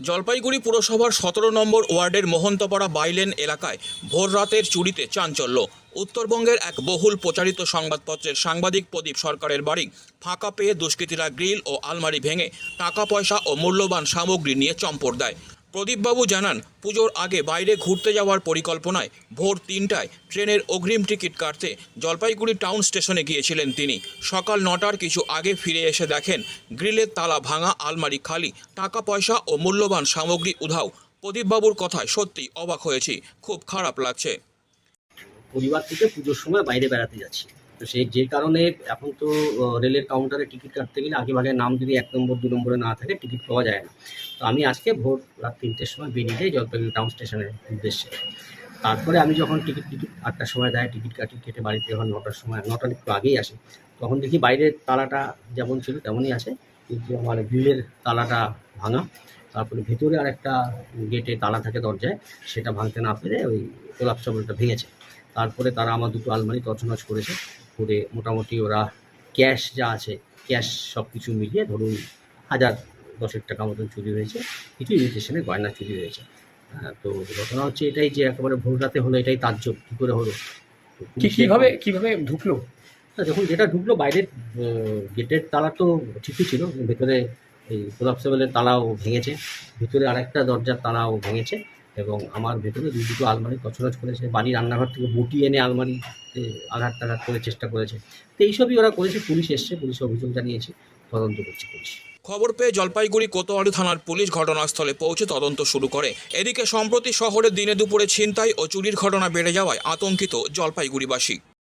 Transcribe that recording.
জলপাইগুড়ি পুরসভার সতেরো নম্বর ওয়ার্ডের মোহন্তপাড়া বাইলেন এলাকায় ভোর রাতের চুরিতে চাঞ্চল্য। উত্তরবঙ্গের এক বহুল প্রচারিত সংবাদপত্রের সাংবাদিক প্রদীপ সরকারের বাড়ি ফাঁকা পেয়ে দুষ্কৃতীরা গ্রিল ও আলমারি ভেঙে টাকা পয়সা ও মূল্যবান সামগ্রী নিয়ে চম্পট দেয়। প্রদীপবাবু জানান, পুজোর আগে বাইরে ঘুরতে যাওয়ার পরিকল্পনায় ভোর তিনটায় ট্রেনের অগ্রিম টিকিট কাটতে জলপাইগুড়ি টাউন স্টেশনে গিয়েছিলেন তিনি। সকাল নটার কিছু আগে ফিরে এসে দেখেন, গ্রিলের তালা ভাঙা, আলমারি খালি টাকা পয়সা ও মূল্যবান সামগ্রী উধাও। প্রদীপবাবুর কথায় সত্যি অবাক হয়েছি, খুব খারাপ লাগছে। পরিবার থেকে পুজোর সময় বাইরে বেড়াতে যাচ্ছি। তো সেই যে কারণে এখন তো রেলের কাউন্টারে টিকিট কাটতে গেলে আগে ভাগে নাম যদি এক নম্বর, দু নম্বরে না থাকে টিকিট পাওয়া যায় না। তো আমি আজকে ভোর রাত তিনটের সময় বেরিয়ে যাই জলপাইগুড়ি টাউন স্টেশনের উদ্দেশ্যে। তারপরে আমি যখন টিকিট টিকিট আটটার সময় দেয় টিকিট কাটি, কেটে বাড়িতে যখন নটার সময়, নটার একটু আগেই আসে, তখন দেখি বাইরের তালাটা যেমন ছিল তেমনই আছে কিন্তু আমার গ্রিলের তালাটা ভাঙা, তারপরে ভেতরে আর একটা গেটে তালা থাকে দরজায়, সেটা ভাঙতে না পেরে ওই গোলাপ চাবলটা ভেঙেছে। তারপরে তারা আমার দুটো আলমারি তছনছ করেছে করে মোটামুটি ওরা ক্যাশ যা আছে ক্যাশ সব কিছু মিলিয়ে ধরুন হাজার দশেক টাকা মতন চুরি হয়েছে কিছু ইমিটেশনের গয়না চুরি হয়েছে। তো ঘটনা হচ্ছে এটাই যে একেবারে ভোর রাতে হলো এটাই তার তাজ্জব। কী করে হলো? কীভাবে কীভাবে ঢুকলো? যখন যেটা ঢুকলো বাইরের গেটের তালা তো ঠিকই ছিল ভেতরে এই গোলাপ সেবেলের তালাও ভেঙেছে ভিতরে আরেকটা দরজার তালাও ভেঙেছে। এবং আমার ভেতরে দুই দুটো আলমারি কচরাজ করেছে, বাড়ির রান্নাঘর থেকে বটি এনে আলমারি আঘাত টাঘাত করে চেষ্টা করেছে। তো এইসবই ওরা করেছে, পুলিশ এসছে, পুলিশ অভিযোগ জানিয়েছে, তদন্ত করছে পুলিশ। খবর পেয়ে জলপাইগুড়ি কোতোয়ারি থানার পুলিশ ঘটনাস্থলে পৌঁছে তদন্ত শুরু করে। এদিকে সম্প্রতি শহরে দিনে দুপুরে ছিনতাই ও চুরির ঘটনা বেড়ে যাওয়ায় আতঙ্কিত জলপাইগুড়িবাসী।